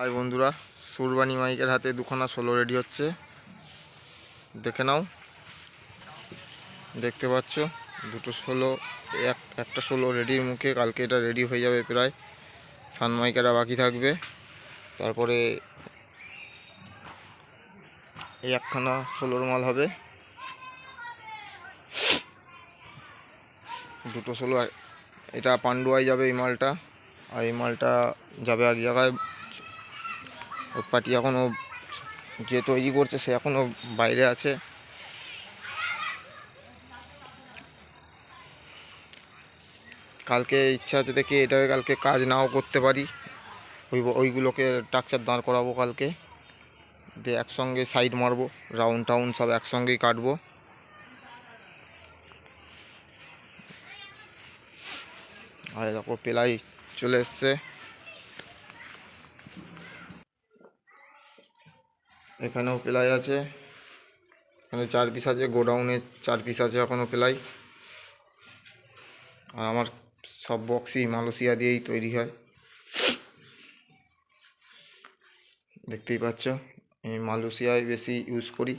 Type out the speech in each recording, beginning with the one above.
High বন্ধুরা সুরবানি মাইকের হাতে দুখানা সোলো রেডি হচ্ছে। দেখে নাও। দেখতে পাচ্ছ, দুটো ষোলো এক, একটা ষোলো রেডির মুখে, কালকে এটা রেডি হয়ে যাবে প্রায়। সানমাইকেরা বাকি থাকবে। তারপরে এই একখানা ষোলোর মাল হবে। দুটো আর- এটা পান্ডুয়ায় যাবে এই মালটা। আর এই মালটা যাবে এক জায়গায় ওর পার্টি এখনও যে তৈরি করছে সে এখনও বাইরে আছে। কালকে ইচ্ছা আছে দেখি এটাকে কালকে কাজ নাও করতে পারি। ওই ওইগুলোকে টাকচার দাঁড় করাবো কালকে। দিয়ে একসঙ্গে সাইড মারবো, রাউন্ড টাউন্ড সব একসঙ্গেই কাটবো। আর দেখো, পেলাই চলে এসছে। এখানেও পেলাই আছে। এখানে চার পিস আছে গোডাউনে চার পিস আছে এখনও পেলাই আর আমার সব বক্সই মালয়েশিয়া দিয়েই তৈরি হয়। দেখতেই পাচ্ছ, আমি মালয়েশিয়ায় বেশি ইউজ করি।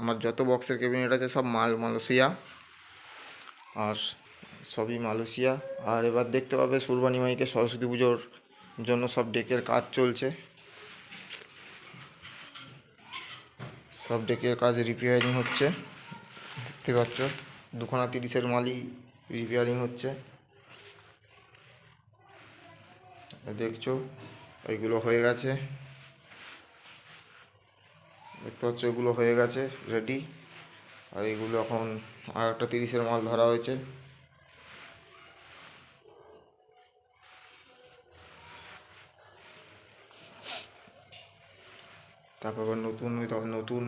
আমার যত বক্সের ক্যাবিনেট আছে সব মাল মালয়েশিয়া। আর সবই মালয়েশিয়া। আর এবার দেখতে পাবে সুরবানি মাইকে সরস্বতী পুজোর জন্য সব ডেকের কাজ চলছে। সব ডেকের কাজ রিপেয়ারিং হচ্ছে। দেখতে পাচ্ছ, দুখানা তিরিশের মালই রিপেয়ারিং হচ্ছে। দেখছ ওইগুলো হয়ে গেছে। দেখতে পাচ্ছ, এগুলো হয়ে গেছে রেডি আর এগুলো এখন আর একটা তিরিশের মাল ধরা হয়েছে। তারপর আবার নতুন ওই নতুন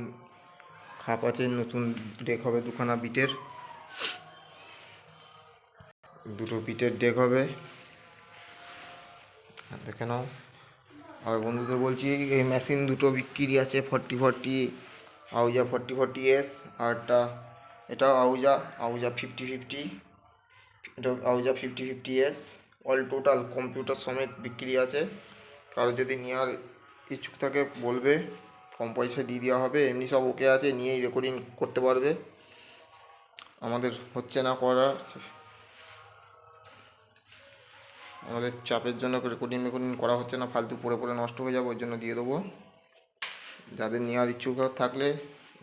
খাপ আছে, নতুন ডেক হবে দুখানা বিটের। দুটো বিটের ডেক হবে। দেখে নাও। আর বন্ধুদের বলছি, এই মেশিন দুটো বিক্রি আছে ফর্টি ফর্টি আউজা ফর্টি ফর্টি এস আর আরটা এটাও আউজা আউজা ফিফটি ফিফটি এটা আউজা ফিফটি ফিফটি এস অল টোটাল কম্পিউটার সমেত বিক্রি আছে। কারও যদি নেওয়ার ইচ্ছুক থাকে বলবে, কম পয়সা দিয়ে দেওয়া হবে, এমনি সব ওকে আছে, নিয়েই রেকর্ডিং করতে পারবে। আমাদের হচ্ছে না করা আমাদের চাপের জন্য রেকর্ডিং রেকর্ডিং করা হচ্ছে না, ফালতু পড়ে পড়ে নষ্ট হয়ে যাবে ওর জন্য দিয়ে দেবো। যাদের নেওয়ার ইচ্ছুক থাকলে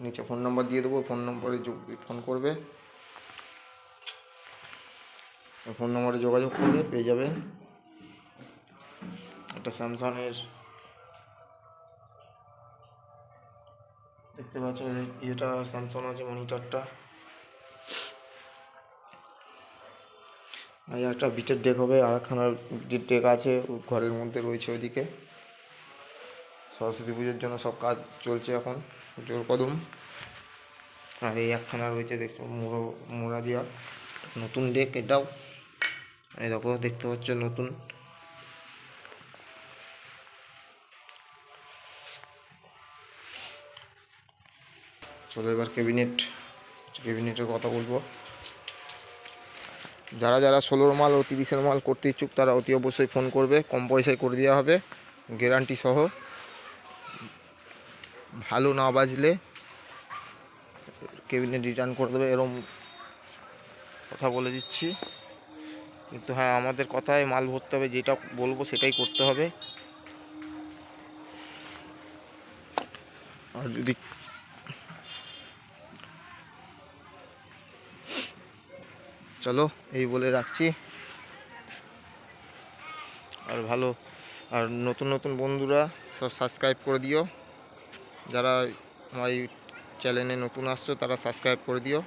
নিচে ফোন নম্বর দিয়ে দেবো ফোন নম্বরে ফোন করবে। ফোন নম্বরে যোগাযোগ করলে পেয়ে যাবেন একটা স্যামসাংয়ের দেখতে পাচ্ছ এটা স্যামসাং আছে মনিটরটা আর একটা বিটের ডেক হবে আর একখানার বিটের ডেক আছে, ঘরের মধ্যে রয়েছে ওইদিকে। সরস্বতী পুজোর জন্য সব কাজ চলছে এখন, জোর কদম। আর এই একখানা রয়েছে, দেখছ, মোড়ো, মোড়া দিয়া নতুন ডেক এটাও। এই দেখো, দেখতে পাচ্ছ নতুন। চলো এবার ক্যাবিনেট, ক্যাবিনেটের কথা বলব। যারা যারা ষোলোর মাল ও তিরিশের মাল করতে ইচ্ছুক, তারা অতি অবশ্যই ফোন করবে। কম পয়সায় করে দেওয়া হবে, গ্যারান্টি সহ। ভালো না বাজলে কেবিনেট রিটার্ন করে দেবে, এরম কথা বলে দিচ্ছি। কিন্তু হ্যাঁ আমাদের কথায় মাল ভরতে হবে, যেটা বলব সেটাই করতে হবে। আর যদি চলো, এই বলে রাখছি। আর ভালো, আর নতুন নতুন বন্ধুরা, সব সাবস্ক্রাইব করে দিও। যারা আমার চ্যানেলে নতুন আসছো, তারা সাবস্ক্রাইব করে দিও।